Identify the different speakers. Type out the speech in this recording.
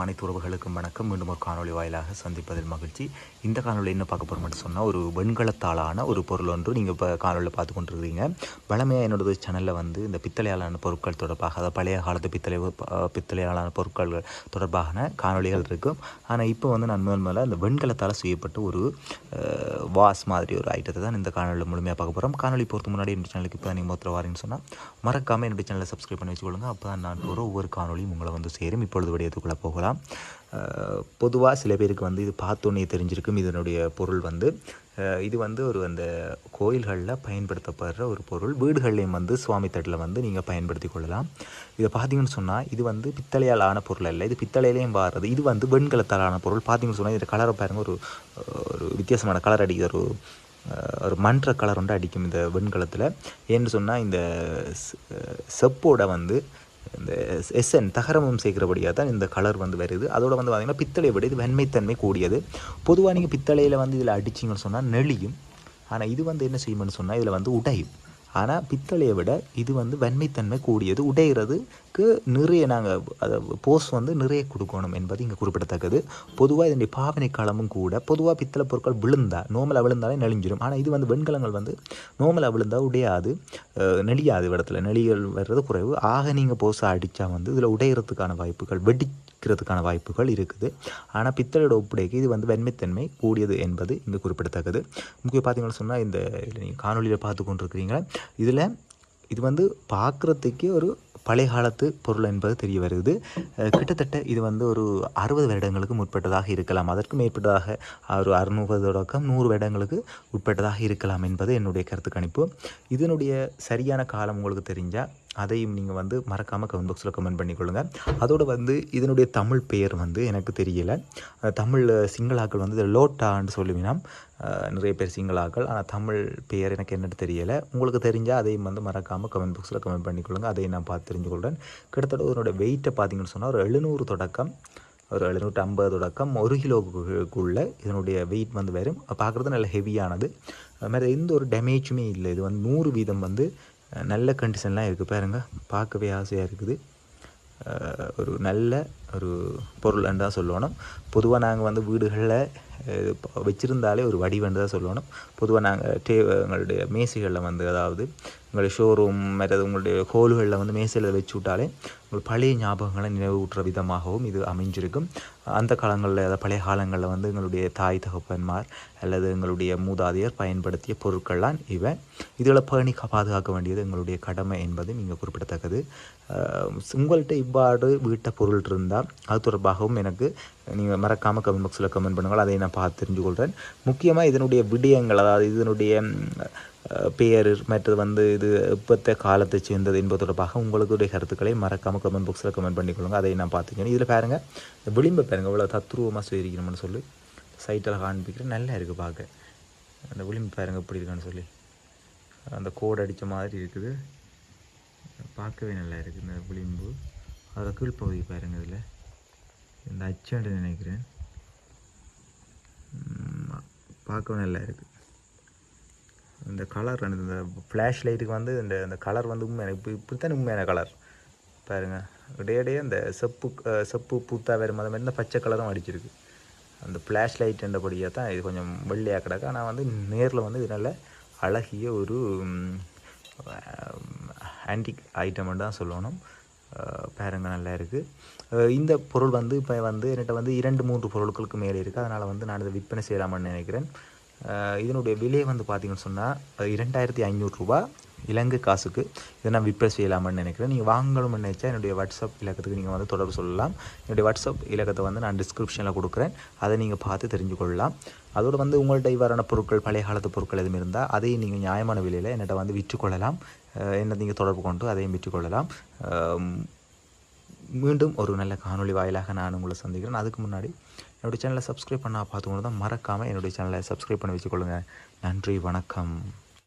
Speaker 1: அனைத்து உறவுகளுக்கும் வணக்கம். மீண்டும் ஒரு காணொளி வாயிலாக சந்திப்பதில் மகிழ்ச்சி. இந்த காணொலி என்ன பார்க்க போகிறோம் சொன்னால் ஒரு வெண்கலத்தாலான ஒரு பொருள் ஒன்று நீங்கள் இப்போ காணொலியில் பார்த்து கொண்டிருக்கிறீங்க. வளமையாக என்னோட சேனலில் வந்து இந்த பித்தளையாலான பொருட்கள் தொடர்பாக அதாவது பழைய காலத்து பித்தளை பித்தளையாலான பொருட்கள் தொடர்பான காணொளிகள் இருக்கும் ஆனால் இப்போ வந்து நான் முதல் முதல்ல இந்த வெண்கலத்தால் செய்யப்பட்ட ஒரு வாஸ் மாதிரி ஒரு ஐட்டத்தை தான் இந்த காணொலியில் முழுமையாக பார்க்க போகிறோம் காணொலி பொறுத்து முன்னாடி என்னோட சேனலுக்கு இப்போ நீங்கள் மொத்தம் வாரீங்கன்னு சொன்னால் மறக்காமல் என்னுடைய சேனலை சப்ஸ்கிரைப் பண்ணி வச்சுக்கொள்ளுங்க. அப்போ தான் நான் போகிற ஒவ்வொரு காணொலியும் உங்களை வந்து சேரும். இப்பொழுது விடையத்துக்குள்ளே போகலாம். பொதுவாக சில பேருக்கு வந்து இது பார்த்தோன்னே தெரிஞ்சிருக்கும். இதனுடைய பொருள் வந்து இது வந்து ஒரு அந்த கோயில்களில் பயன்படுத்தப்படுற ஒரு பொருள். வீடுகள்லேயும் வந்து சுவாமி தட்டில் வந்து நீங்கள் பயன்படுத்தி கொள்ளலாம். இதை பார்த்தீங்கன்னு சொன்னால் இது வந்து பித்தளையால் ஆன பொருள் இல்லை இது பித்தளையிலையும் வாடுறது இது வந்து வெண்கலத்தால் ஆன பொருள். பார்த்தீங்கன்னு சொன்னால் இதில் கலரை பாருங்க ஒரு ஒரு வித்தியாசமான கலர் அடிக்கிற ஒரு ஒரு மன்ற கலர் ஒன்று அடிக்கும் இந்த வெண்கலத்தில். ஏன்னு சொன்னால் இந்த செப்போட வந்து இந்த எஸ்என் தகரமும் சேர்க்கிறபடியாக தான் இந்த கலர் வந்து வருது. அதோட வந்து பார்த்திங்கன்னா பித்தளையை விட இது வெண்மைத்தன்மை கூடியது. பொதுவாக நீங்கள் பித்தளையில் வந்து இதில் அடிச்சிங்கன்னு சொன்னால் நெளியும். ஆனால் இது வந்து என்ன செய்யும்னு சொன்னால் இதில் வந்து உடையும். ஆனால் பித்தளையை விட இது வந்து வெண்மைத்தன்மை கூடியது. உடைகிறதுக்கு நிறைய நாங்கள் அதை போஸ் வந்து நிறைய கொடுக்கணும் என்பது இங்கே குறிப்பிடத்தக்கது. பொதுவாக இதனுடைய பாவனை காலமும் கூட பொதுவாக பித்தளை பொருட்கள் விழுந்தா நோமலாக விழுந்தாலே நெளிஞ்சிடும் ஆனால் இது வந்து வெண்கலங்கள் வந்து நோமலாக விழுந்தால் உடையாது நெளியாது இடத்துல நெளிகள் வர்றது குறைவு. ஆக நீங்கள் போஸாக அடித்தா வந்து இதில் உடையிறதுக்கான வாய்ப்புகள் வெடி வெடிக்கிறதுக்கான வாய்ப்புகள் இருக்குது. ஆனால் பித்தளையோட ஒப்புடைக்கு இது வந்து வெண்மைத்தன்மை கூடியது என்பது இங்கே குறிப்பிடத்தக்கது. முக்கிய பார்த்தீங்கன்னு சொன்னால் இந்த நீங்கள் காணொலியில் பார்த்து கொண்டிருக்கிறீங்க. இதில் இது வந்து பார்க்குறதுக்கே ஒரு பழைய காலத்து பொருள் என்பது தெரிய வருது. கிட்டத்தட்ட இது வந்து ஒரு அறுபது வருடங்களுக்கு முற்பட்டதாக இருக்கலாம். அதற்கு மேற்பட்டதாக ஒரு அறுநூறு தொடக்கம் நூறு வருடங்களுக்கு உட்பட்டதாக இருக்கலாம் என்பது என்னுடைய கருத்து கணிப்பு. இதனுடைய சரியான காலம் உங்களுக்கு தெரிஞ்சால் அதையும் நீங்கள் வந்து மறக்காமல் கமெண்ட் பாக்ஸில் கமெண்ட் பண்ணிக்கொள்ளுங்கள் அதோடு வந்து இதனுடைய தமிழ் பெயர் வந்து எனக்கு தெரியலை. தமிழ் சிங்களாக்கள் வந்து லோட்டான்னு சொல்லுவீங்கன்னா நிறைய பேர் சிங்களாக்கள். ஆனால் தமிழ் பெயர் எனக்கு என்னட்டு தெரியலை. உங்களுக்கு தெரிஞ்சால் அதையும் வந்து மறக்காமல் கமெண்ட் பாக்ஸில் கமெண்ட் பண்ணிக்கொள்ளுங்க. அதையும் நான் பார்த்து தெரிஞ்சுக்கொள்கிறேன் கிட்டத்தட்ட இதனுடைய வெயிட்டை பார்த்தீங்கன்னு சொன்னால் ஒரு எழுநூறு தொடக்கம் ஒரு எழுநூற்றி ஐம்பது தொடக்கம் ஒரு கிலோக்குள்ளே இதனுடைய வெயிட் வந்து வரும். பார்க்குறது நல்ல ஹெவியானது அது மாதிரி எந்த ஒரு டேமேஜுமே இல்லை. இது வந்து நூறு வீதம் வந்து நல்ல கண்டிஷன்லாம் இருக்குது பாருங்க. பார்க்கவே ஆசையாக இருக்குது. ஒரு நல்ல ஒரு பொருள் என்று தான் சொல்லணும். பொதுவாக நாங்கள் வந்து வீடுகளில் வச்சுருந்தாலே ஒரு வடிவன்னு தான் சொல்லணும். பொதுவாக நாங்கள் டே எங்களுடைய மேசைகளில் வந்து அதாவது உங்களுடைய ஷோரூம் மற்றது உங்களுடைய ஹோல்களில் வந்து மேசையில் வச்சு விட்டாலே உங்கள் பழைய ஞாபகங்களை நினைவூட்டுற விதமாகவும் இது அமைஞ்சிருக்கும். அந்த காலங்களில் அதாவது பழைய காலங்களில் வந்து எங்களுடைய தாய் தகப்பன்மார் அல்லது எங்களுடைய மூதாதையர் பயன்படுத்திய பொருட்கள்லாம் இவை. இதுகளை பேணி பாதுகாக்க வேண்டியது எங்களுடைய கடமை என்பது இங்கே குறிப்பிடத்தக்கது. உங்கள்கிட்ட இவ்வாறு வீட்டை பொருள் இருந்தால் அது தொடர்பாகவும் எனக்கு நீங்கள் மறக்காமல் கமெண்ட் பாக்ஸில் கமெண்ட் பண்ணுங்கள். அதை நான் பார்த்து தெரிஞ்சுக்கொள்கிறேன். முக்கியமாக இதனுடைய விடயங்கள் அதாவது இதனுடைய பெயர் மற்றது வந்து இது இப்பத்த காலத்தை சேர்ந்தது என்பது தொடர்பாக உங்களுடைய கருத்துக்களை மறக்காமல் கமெண்ட் பாக்ஸில் கமெண்ட் பண்ணிக்கொள்ளுங்க அதை நான் பார்த்துக்கணும் இதில் பாருங்கள் இந்த விளிம்பை பாருங்க இவ்வளோ தத்ரூபமாக சொல்லியிருக்கணும்னு சொல்லி சைட்டில் காண்பிக்கிறேன். நல்லா இருக்குது பார்க்க. அந்த விளிம்பு பாருங்க எப்படி இருக்கான்னு சொல்லி. அந்த கோடு அடித்த மாதிரி இருக்குது. பார்க்கவே நல்லா இருக்குது இந்த விளிம்பு. அதில் கீழ்ப்பகுதி பாருங்க இதில். இந்த அச்சாண்டு நினைக்கிறேன். பார்க்கவும் பார்க்கவே நல்லா இருக்குது இந்த கலர் இந்த ஃப்ளாஷ் லைட்டுக்கு வந்து இந்த அந்த கலர் வந்து உண்மையான இப்போ இப்படித்தான் உண்மையான கலர் பாருங்கள் இடையிடையே அந்த செப்பு செப்பு பூத்தா வேறு மாதிரி மாதிரி இந்த பச்சை கலரும் அடிச்சிருக்கு. அந்த ஃப்ளாஷ் லைட் என்றபடியாக தான் இது கொஞ்சம் வெள்ளையாக கிடக்கு. ஆனால் வந்து நேரில் வந்து இது நல்ல அழகிய ஒரு ஆன்டிக் ஐட்டம்னு தான் சொல்லணும். அஹ், நல்லா இருக்குது இந்த பொருள் வந்து இப்போ வந்து என்கிட்ட வந்து இரண்டு மூன்று பொருட்களுக்கு மேலே இருக்குது அதனால் வந்து நான் இதை விற்பனை செய்யலாமான்னு நினைக்கிறேன். இதனுடைய விலை வந்து பார்த்திங்கன்னு சொன்னால் இரண்டாயிரத்தி ஐநூறுரூபா இலங்கை காசுக்கு இதை நான் விற்பனை செய்யலாம்னு நினைக்கிறேன். நீங்கள் வாங்கணும்னு நினச்சா என்னுடைய வாட்ஸ்அப் இலக்கத்துக்கு நீங்கள் வந்து தொடர்பு சொல்லலாம். என்னுடைய வாட்ஸ்அப் இலக்கத்தை வந்து நான் டிஸ்கிரிப்ஷனில் கொடுக்குறேன். அதை நீங்கள் பார்த்து தெரிஞ்சு கொள்ளலாம். அதோடு வந்து உங்கள்கிட்ட இவ்வாறான பொருட்கள் பழைய காலத்து பொருட்கள் எதுவும் இருந்தால் அதையும் நீங்கள் நியாயமான விலையில் என்னிட்ட வந்து விற்றுக்கொள்ளலாம். என்னை நீங்கள் தொடர்பு கொண்டு அதையும் விற்றுக்கொள்ளலாம். மீண்டும் ஒரு நல்ல காணொளி வாயிலாக நான் உங்களை சந்திக்கிறேன். அதுக்கு முன்னாடி என்னுடைய சேனலை சப்ஸ்கிரைப் பண்ணால் பார்த்துக்கொண்டு தான் மறக்காமல் என்னுடைய சேனலை சப்ஸ்கிரைப் பண்ணி வச்சுக்கொள்ளுங்கள் நன்றி வணக்கம்.